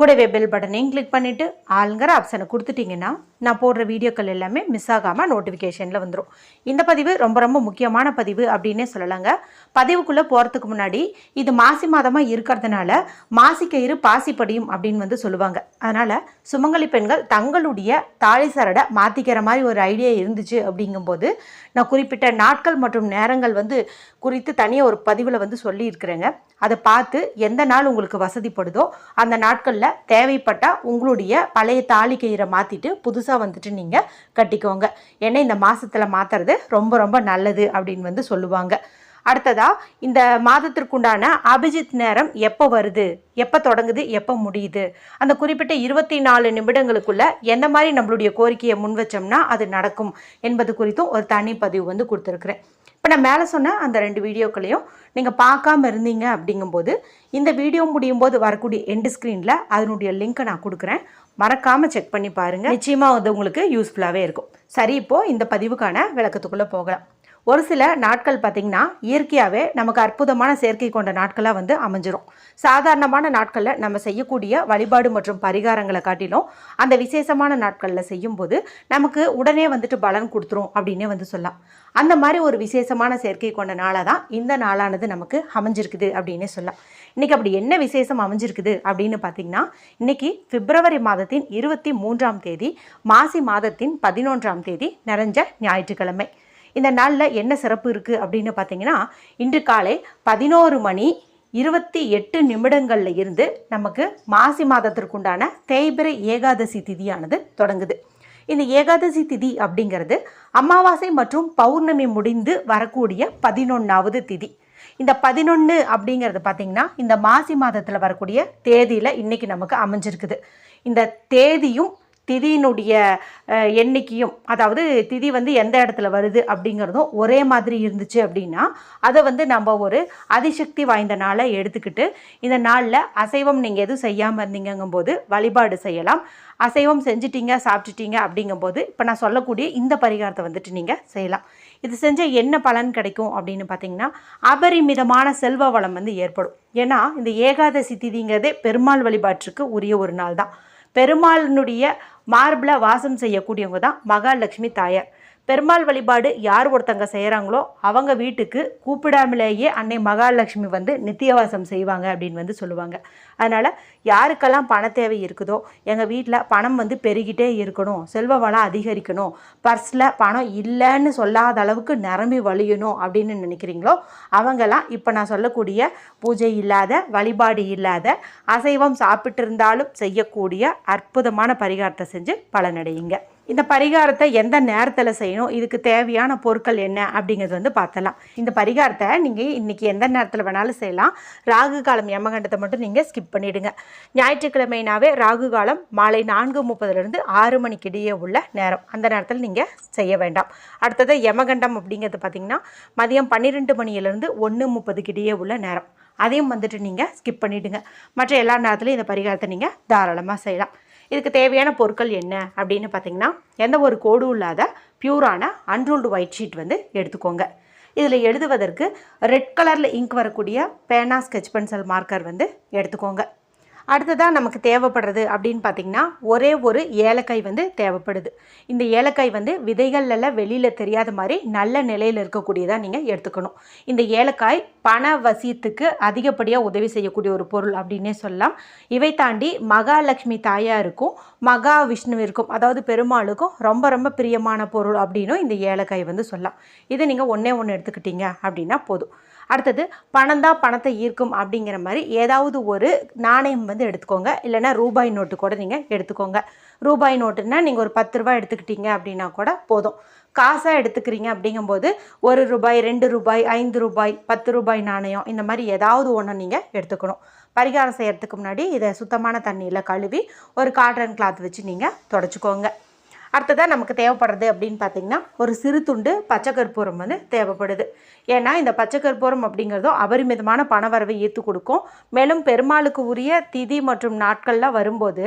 கூடவே பெல் பட்டனையும் கிளிக் பண்ணிவிட்டு ஆளுங்கிற ஆப்ஷனை கொடுத்துட்டிங்கன்னா நான் போடுற வீடியோக்கள் எல்லாமே மிஸ் ஆகாமல் நோட்டிஃபிகேஷனில் வந்துடும் இந்த பதிவு ரொம்ப ரொம்ப முக்கியமான பதிவு அப்படின்னே சொல்லலாங்க. பதிவுக்குள்ளே போகிறதுக்கு முன்னாடி இது மாசி மாதமாக இருக்கிறதுனால மாசிக்கயிறு பாசிப்படியும் அப்படின்னு வந்து சொல்லுவாங்க. அதனால் சுமங்கலி பெண்கள் தங்களுடைய தாலி சரடை மாற்றிக்கிற மாதிரி ஒரு ஐடியா இருந்துச்சு அப்படிங்கும்போது நான் குறிப்பிட்ட நாட்கள் மற்றும் நேரங்கள் வந்து குறித்து தனியாக ஒரு பதிவில் வந்து சொல்லியிருக்கிறேங்க. அதை பார்த்து எந்த நாள் உங்களுக்கு வசதிப்படுதோ அந்த நாட்களில் தேவைப்பட்டால் உங்களுடைய பழைய தாலி கயிறை மாற்றிட்டு புதுசாக வந்துட்டு நீங்கள் கட்டிக்கோங்க. ஏன்னா இந்த மாதத்தில் மாற்றுறது ரொம்ப ரொம்ப நல்லது அப்படின்னு வந்து சொல்லுவாங்க. அடுத்ததாக இந்த மாதத்திற்குண்டான அபிஜித் நேரம் எப்போ வருது? எப்போ தொடங்குது? எப்போ முடியுது? அந்த குறிப்பிட்ட இருபத்தி நாலு நிமிடங்களுக்குள்ள எந்த மாதிரி நம்மளுடைய கோரிக்கையை முன் வச்சோம்னா அது நடக்கும் என்பது குறித்தும் ஒரு தனி பதிவு வந்து கொடுத்துருக்குறேன். இப்போ நான் மேலே சொன்ன அந்த ரெண்டு வீடியோக்களையும் நீங்கள் பார்க்காம இருந்தீங்க அப்படிங்கும்போது இந்த வீடியோ முடியும் போது வரக்கூடிய எண்டு ஸ்க்ரீனில் அதனுடைய லிங்க்கை நான் கொடுக்குறேன். மறக்காமல் செக் பண்ணி பாருங்கள் நிச்சயமாக வந்து உங்களுக்கு யூஸ்ஃபுல்லாகவே இருக்கும். சரி இப்போது இந்த பதிவுக்கான விளக்கத்துக்குள்ளே போகலாம். ஒரு சில நாட்கள் பார்த்திங்கன்னா இயற்கையாகவே நமக்கு அற்புதமான சேர்க்கை கொண்ட நாட்களாக வந்து அமைஞ்சிரும். சாதாரணமான நாட்களில் நம்ம செய்யக்கூடிய வழிபாடு மற்றும் பரிகாரங்களை காட்டிலும் அந்த விசேஷமான நாட்களில் செய்யும்போது நமக்கு உடனே வந்துட்டு பலன் கொடுத்துரும் அப்படின்னே வந்து சொல்லலாம். அந்த மாதிரி ஒரு விசேஷமான சேர்க்கை கொண்ட நாளாக தான் இந்த நாளானது நமக்கு அமைஞ்சிருக்குது அப்படின்னே சொல்லலாம். இன்றைக்கி அப்படி என்ன விசேஷம் அமைஞ்சிருக்குது அப்படின்னு பார்த்தீங்கன்னா இன்றைக்கி பிப்ரவரி மாதத்தின் இருபத்தி மூன்றாம் தேதி மாசி மாதத்தின் பதினொன்றாம் தேதி நிறைஞ்ச ஞாயிற்றுக்கிழமை. இந்த நாளில் என்ன சிறப்பு இருக்குது அப்படின்னு பார்த்தீங்கன்னா இன்று காலை பதினோரு மணி இருபத்தி எட்டு நிமிடங்களில் இருந்து நமக்கு மாசி மாதத்திற்குண்டான தேய்பிரை ஏகாதசி திதியானது தொடங்குது. இந்த ஏகாதசி திதி அப்படிங்கிறது அமாவாசை மற்றும் பௌர்ணமி முடிந்து வரக்கூடிய பதினொன்றாவது திதி. இந்த பதினொன்று அப்படிங்கிறது பார்த்திங்கன்னா இந்த மாசி மாதத்தில் வரக்கூடிய தேதியில் இன்றைக்கி நமக்கு அமைஞ்சிருக்குது. இந்த தேதியும் திதியினுடைய எண்ணிக்கையும் அதாவது திதி வந்து எந்த இடத்துல வருது அப்படிங்கிறதும் ஒரே மாதிரி இருந்துச்சு அப்படின்னா அதை வந்து நம்ம ஒரு அதிசக்தி வாய்ந்த நாளை எடுத்துக்கிட்டு இந்த நாளில் அசைவம் நீங்கள் எதுவும் செய்யாமல் இருந்தீங்கங்கும்போது வழிபாடு செய்யலாம். அசைவம் செஞ்சிட்டீங்க சாப்பிட்டுட்டீங்க அப்படிங்கும்போது இப்போ நான் சொல்லக்கூடிய இந்த பரிகாரத்தை வந்துட்டு நீங்கள் செய்யலாம். இது செஞ்சால் என்ன பலன் கிடைக்கும் அப்படின்னு பார்த்தீங்கன்னா அபரிமிதமான செல்வ வளம் வந்து ஏற்படும். ஏன்னா இந்த ஏகாதசி திதிங்கிறதே பெருமாள் வழிபாட்டுக்கு உரிய ஒரு நாள் தான். பெருமாளினுடைய மார்பிளாக வாசம் செய்யக்கூடியவங்க தான் மகாலட்சுமி தாயார். பெருமாள் வழிபாடு யார் ஒருத்தங்க செய்கிறாங்களோ அவங்க வீட்டுக்கு கூப்பிடாமலேயே அன்னை மகாலட்சுமி வந்து நித்தியவாசம் செய்வாங்க அப்படின்னு வந்து சொல்லுவாங்க. அதனால் யாருக்கெல்லாம் பண தேவை இருக்குதோ எங்கள் வீட்டில் பணம் வந்து பெருகிட்டே இருக்கணும் செல்வ வளம் அதிகரிக்கணும் பர்ஸில் பணம் இல்லைன்னு சொல்லாத அளவுக்கு நிரம்பி வழியணும் அப்படின்னு நினைக்கிறீங்களோ அவங்கெல்லாம் இப்போ நான் சொல்லக்கூடிய பூஜை இல்லாத வழிபாடு இல்லாத அசைவம் சாப்பிட்டு இருந்தாலும் செய்யக்கூடிய அற்புதமான பரிகாரத்தை செஞ்சு பலனடையுங்க. இந்த பரிகாரத்தை எந்த நேரத்தில் செய்யணும்? இதுக்கு தேவையான பொருட்கள் என்ன? அப்படிங்கிறது வந்து பார்த்தலாம். இந்த பரிகாரத்தை நீங்கள் இன்றைக்கி எந்த நேரத்தில் வேணாலும் செய்யலாம். ராகு காலம் யமகண்டத்தை மட்டும் நீங்கள் ஸ்கிப் பண்ணிவிடுங்க ஞாயிற்றுக்கிழமைனாவே ராகு காலம் மாலை நான்கு முப்பதுலேருந்து ஆறு மணிக்கு இடையே உள்ள நேரம். அந்த நேரத்தில் நீங்கள் செய்ய வேண்டாம். அடுத்தது யமகண்டம் அப்படிங்கிறது பார்த்திங்கன்னா மதியம் பன்னிரெண்டு மணியிலேருந்து ஒன்று முப்பதுக்கு இடையே உள்ள நேரம். அதையும் வந்துட்டு நீங்கள் ஸ்கிப் பண்ணிவிடுங்க மற்ற எல்லா நேரத்துலையும் இந்த பரிகாரத்தை நீங்கள் தாராளமாக செய்யலாம். இதுக்கு தேவையான பொருட்கள் என்ன அப்படின்னு பார்த்தீங்கன்னா எந்த ஒரு கோடும் இல்லாத பியூரான அன்ரூல்டு ஒயிட் ஷீட் வந்து எடுத்துக்கோங்க. இதில் எழுதுவதற்கு ரெட் கலரில் இங்க் வரக்கூடிய பேனா ஸ்கெச் பென்சில் மார்க்கர் வந்து எடுத்துக்கோங்க. அடுத்ததாக நமக்கு தேவைப்படுறது அப்படின்னு பார்த்தீங்கன்னா ஒரே ஒரு ஏலக்காய் வந்து தேவைப்படுது. இந்த ஏலக்காய் வந்து விதைகள்லாம் எல்லாம் வெளியில் தெரியாத மாதிரி நல்ல நிலையில் இருக்கக்கூடியதாக நீங்கள் எடுத்துக்கணும். இந்த ஏலக்காய் பண வசியத்துக்கு அதிகப்படியாக உதவி செய்யக்கூடிய ஒரு பொருள் அப்படின்னே சொல்லலாம். இவை தாண்டி மகாலட்சுமி தாயாருக்கும் மகா விஷ்ணுவிற்கும் அதாவது பெருமாளுக்கும் ரொம்ப ரொம்ப பிரியமான பொருள் அப்படின்னும் இந்த ஏலக்காய் வந்து சொல்லலாம். இதை நீங்கள் ஒன்றே ஒன்று எடுத்துக்கிட்டீங்க அப்படின்னா போதும். அடுத்தது பணம் தான் பணத்தை ஈர்க்கும் அப்படிங்கிற மாதிரி ஏதாவது ஒரு நாணயம் வந்து எடுத்துக்கோங்க. இல்லைன்னா ரூபாய் நோட்டு கூட நீங்கள் எடுத்துக்கோங்க. ரூபாய் நோட்டுன்னா நீங்கள் ஒரு பத்து ரூபாய் எடுத்துக்கிட்டீங்க அப்படின்னா கூட போதும். காசாக எடுத்துக்கிறீங்க அப்படிங்கும்போது ஒரு ரூபாய் ரெண்டு ரூபாய் ஐந்து ரூபாய் பத்து ரூபாய் நாணயம் இந்த மாதிரி ஏதாவது ஒன்று நீங்கள் எடுத்துக்கணும். பரிகாரம் செய்கிறதுக்கு முன்னாடி இதை சுத்தமான தண்ணியில் கழுவி ஒரு காட்டன் கிளாத் வச்சு நீங்கள் தொடச்சிக்கோங்க. அடுத்ததாக நமக்கு தேவைப்படுறது அப்படின்னு பார்த்தீங்கன்னா ஒரு சிறு துண்டு பச்சை கற்பூரம் வந்து தேவைப்படுது. ஏன்னா இந்த பச்சை கற்பூரம் அப்படிங்கிறதும் அபரிமிதமான பணவரவை ஈர்த்து கொடுக்கும். மேலும் பெருமாளுக்கு உரிய திதி மற்றும் நாட்கள்லாம் வரும்போது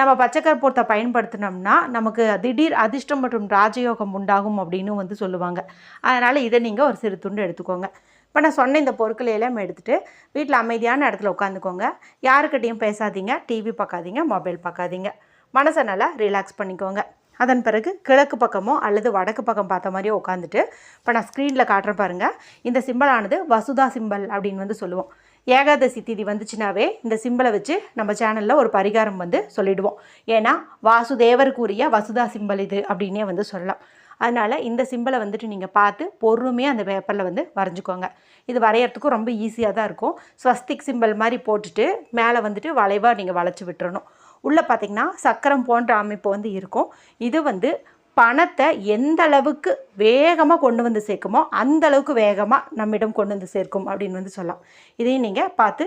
நம்ம பச்சை கற்பூரத்தை பயன்படுத்தினோம்னா நமக்கு திடீர் அதிர்ஷ்டம் மற்றும் ராஜயோகம் உண்டாகும் அப்படின்னு வந்து சொல்லுவாங்க. அதனால் இதை நீங்கள் ஒரு சிறு துண்டு எடுத்துக்கோங்க. இப்போ நான் சொன்ன இந்த பொருட்களை எல்லாம் எடுத்துகிட்டு வீட்டில் அமைதியான இடத்துல உட்காந்துக்கோங்க. யாருக்கிட்டையும் பேசாதீங்க டிவி பார்க்காதீங்க மொபைல் பார்க்காதீங்க மனசை நல்லா ரிலாக்ஸ் பண்ணிக்கோங்க. அதன் பிறகு கிழக்கு பக்கமோ அல்லது வடக்கு பக்கம் பார்த்த மாதிரியோ உட்காந்துட்டு இப்போ நான் ஸ்க்ரீனில் காட்டுறேன் பாருங்கள் இந்த சிம்பிளானது வசுதா சிம்பல் அப்படின்னு வந்து சொல்லுவோம். ஏகாதசி திதி வந்துச்சுனாவே இந்த சிம்பிளை வச்சு நம்ம சேனலில் ஒரு பரிகாரம் வந்து சொல்லிடுவோம். ஏன்னா வாசுதேவருக்குரிய வசுதா சிம்பல் இது அப்படின்னே வந்து சொல்லலாம். அதனால் இந்த சிம்பிளை வந்துட்டு நீங்கள் பார்த்து பொறுமையாக அந்த பேப்பரில் வந்து வரைஞ்சிக்கோங்க. இது வரைகிறதுக்கும் ரொம்ப ஈஸியாக தான் இருக்கும். ஸ்வஸ்திக் சிம்பிள் மாதிரி போட்டுட்டு மேலே வந்துட்டு வளைவாக நீங்கள் வளைச்சி விட்டுறணும். உள்ளே பார்த்தீங்கன்னா சக்கரம் போன்ற அமைப்பு வந்து இருக்கும். இது வந்து பணத்தை எந்த அளவுக்கு வேகமாக கொண்டு வந்து சேர்க்குமோ அந்த அளவுக்கு வேகமாக நம்மிடம் கொண்டு வந்து சேர்க்கும் அப்படின்னு வந்து சொல்லலாம். இதையும் நீங்கள் பார்த்து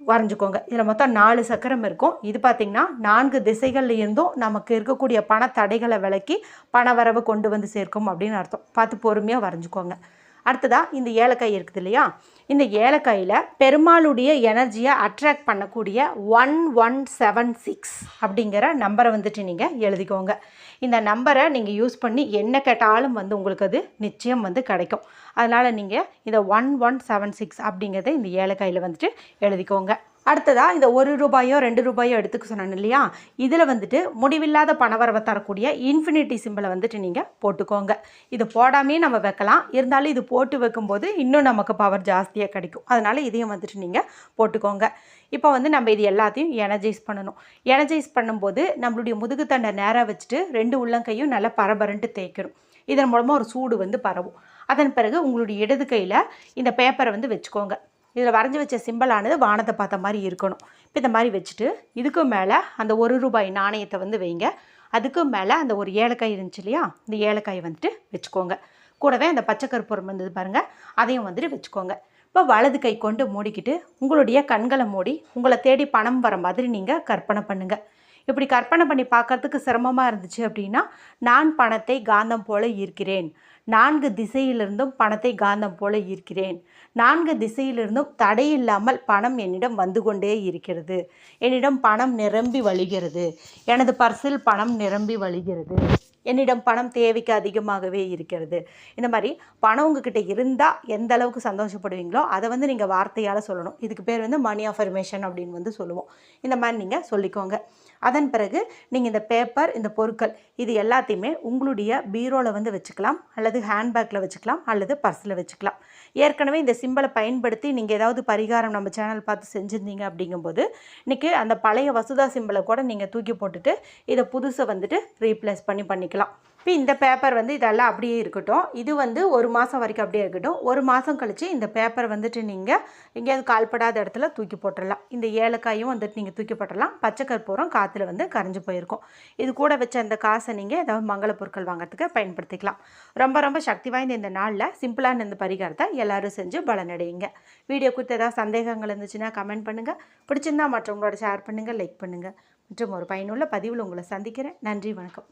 வரைஞ்சிக்கோங்க. இதில் மொத்தம் நாலு சக்கரம் இருக்கும். இது பார்த்திங்கன்னா நான்கு திசைகளில் இருந்தும் நமக்கு இருக்கக்கூடிய பண தடைகளை விலக்கி பண வரவு கொண்டு வந்து சேர்க்கும் அப்படின்னு அர்த்தம். பார்த்து பொறுமையாக வரைஞ்சிக்கோங்க. அடுத்ததாக இந்த ஏலக்காய் இருக்குது இல்லையா? இந்த ஏலக்காயில் பெருமாளுடைய எனர்ஜியை அட்ராக்ட் பண்ணக்கூடிய ஒன் ஒன் செவன் சிக்ஸ் அப்படிங்கிற நம்பரை வந்துட்டு நீங்கள் எழுதிக்கோங்க. இந்த நம்பரை நீங்கள் யூஸ் பண்ணி என்ன கேட்டாலும் வந்து உங்களுக்கு அது நிச்சயம் வந்து கிடைக்கும். அதனால் நீங்கள் இந்த ஒன் ஒன் செவன் சிக்ஸ் அப்படிங்கிறத இந்த ஏலக்காயில் வந்துட்டு எழுதிக்கோங்க. அடுத்ததாக இந்த ஒரு ரூபாயோ ரெண்டு ரூபாயோ எடுத்துக்க சொன்னேன் இல்லையா? இதில் வந்துட்டு முடிவில்லாத பணவரவை தரக்கூடிய இன்ஃபினிட்டி சிம்பிளை வந்துட்டு நீங்கள் போட்டுக்கோங்க. இது போடாமே நம்ம வைக்கலாம். இருந்தாலும் இது போட்டு வைக்கும்போது இன்னும் நமக்கு பவர் ஜாஸ்தியாக கிடைக்கும். அதனால் இதையும் வந்துட்டு நீங்கள் போட்டுக்கோங்க. இப்போ வந்து நம்ம இது எல்லாத்தையும் எனர்ஜைஸ் பண்ணணும். எனர்ஜைஸ் பண்ணும்போது நம்மளுடைய முதுகுத்தண்டை நேராக வச்சுட்டு ரெண்டு உள்ளங்கையும் நல்லா பரபரன்ட்டு தேய்க்கணும். இதன் மூலமாக ஒரு சூடு வந்து பரவும். அதன் பிறகு உங்களுடைய இடது கையில் இந்த பேப்பரை வந்து வச்சுக்கோங்க. இதில் வரைஞ்சி வச்ச சிம்பிளானது வானத்தை பார்த்த மாதிரி இருக்கணும். இப்போ இந்த மாதிரி வச்சுட்டு இதுக்கு மேலே அந்த ஒரு ரூபாய் நாணயத்தை வந்து வைங்க. அதுக்கு மேலே அந்த ஒரு ஏலக்காய் இருந்துச்சு இல்லையா? இந்த ஏலக்காயை வந்துட்டு வச்சுக்கோங்க. கூடவே அந்த பச்சை கற்பூரம் இருந்தது பாருங்கள் அதையும் வந்துட்டு வச்சுக்கோங்க. இப்போ வலது கை கொண்டு மூடிக்கிட்டு உங்களுடைய கண்களை மூடி உங்களை தேடி பணம் வர மாதிரி நீங்கள் கற்பனை பண்ணுங்கள் இப்படி கற்பனை பண்ணி பார்க்கறதுக்கு சிரமமாக இருந்துச்சு அப்படின்னா நான் பணத்தை காந்தம் போல ஈர்க்கிறேன். நான்கு திசையிலிருந்தும் பணத்தை காந்தம் போல ஈர்க்கிறேன். நான்கு திசையிலிருந்தும் தடையில்லாமல் பணம் என்னிடம் வந்து கொண்டே இருக்கிறது. என்னிடம் பணம் நிரம்பி வழிகிறது. எனது பர்சில் பணம் நிரம்பி வழிகிறது. என்னிடம் பணம் தேவைக்கு அதிகமாகவே இருக்கிறது. இந்த மாதிரி பணம் உங்ககிட்ட இருந்தால் எந்த அளவுக்கு சந்தோஷப்படுவீங்களோ அதை வந்து நீங்கள் வார்த்தையால் சொல்லணும். இதுக்கு பேர் வந்து மணி அஃபர்மேஷன் அப்படின்னு வந்து சொல்லுவோம். இந்த மாதிரி நீங்கள் சொல்லிக்கோங்க. அதன் பிறகு நீங்கள் இந்த பேப்பர் இந்த பொருட்கள் இது எல்லாத்தையுமே உங்களுடைய பீரோவில் வந்து வச்சுக்கலாம் அல்லது ஹேண்ட்பேக்கில் வச்சுக்கலாம் அல்லது பர்ஸில் வச்சுக்கலாம். ஏற்கனவே இந்த சிம்பிளை பயன்படுத்தி நீங்கள் ஏதாவது பரிகாரம் நம்ம சேனல் பார்த்து செஞ்சுருந்தீங்க அப்படிங்கும்போது இன்றைக்கி அந்த பழைய வசுதா சிம்பிளை கூட நீங்கள் தூக்கி போட்டுட்டு இதை புதுசை வந்துட்டு ரீப்ளேஸ் பண்ணி பண்ணிக்கலாம். இப்போ இந்த பேப்பர் வந்து இதெல்லாம் அப்படியே இருக்கட்டும். இது வந்து ஒரு மாதம் வரைக்கும் அப்படியே இருக்கட்டும். ஒரு மாதம் கழித்து இந்த பேப்பர் வந்துட்டு நீங்கள் எங்கேயாவது கால்படாத இடத்துல தூக்கி போட்டுடலாம் இந்த ஏலக்காயும் வந்துட்டு நீங்கள் தூக்கி போட்டுடலாம் பச்சை கற்பூரம் காற்றுல வந்து கரைஞ்சு போயிருக்கும். இது கூட வச்ச அந்த காசை நீங்கள் ஏதாவது மங்கள பொருட்கள் வாங்குறதுக்கு பயன்படுத்திக்கலாம். ரொம்ப ரொம்ப சக்தி வாய்ந்த இந்த நாளில் சிம்பிளான இந்த பரிகாரத்தை எல்லோரும் செஞ்சு பலனடையுங்க. வீடியோ குறித்து ஏதாவது சந்தேகங்கள் இருந்துச்சுன்னா கமெண்ட் பண்ணுங்கள் பிடிச்சிருந்தா மற்றவங்களோட ஷேர் பண்ணுங்கள் லைக் பண்ணுங்கள் மற்றும் ஒரு பயனுள்ள பதிவில் உங்களை சந்திக்கிறேன். நன்றி வணக்கம்.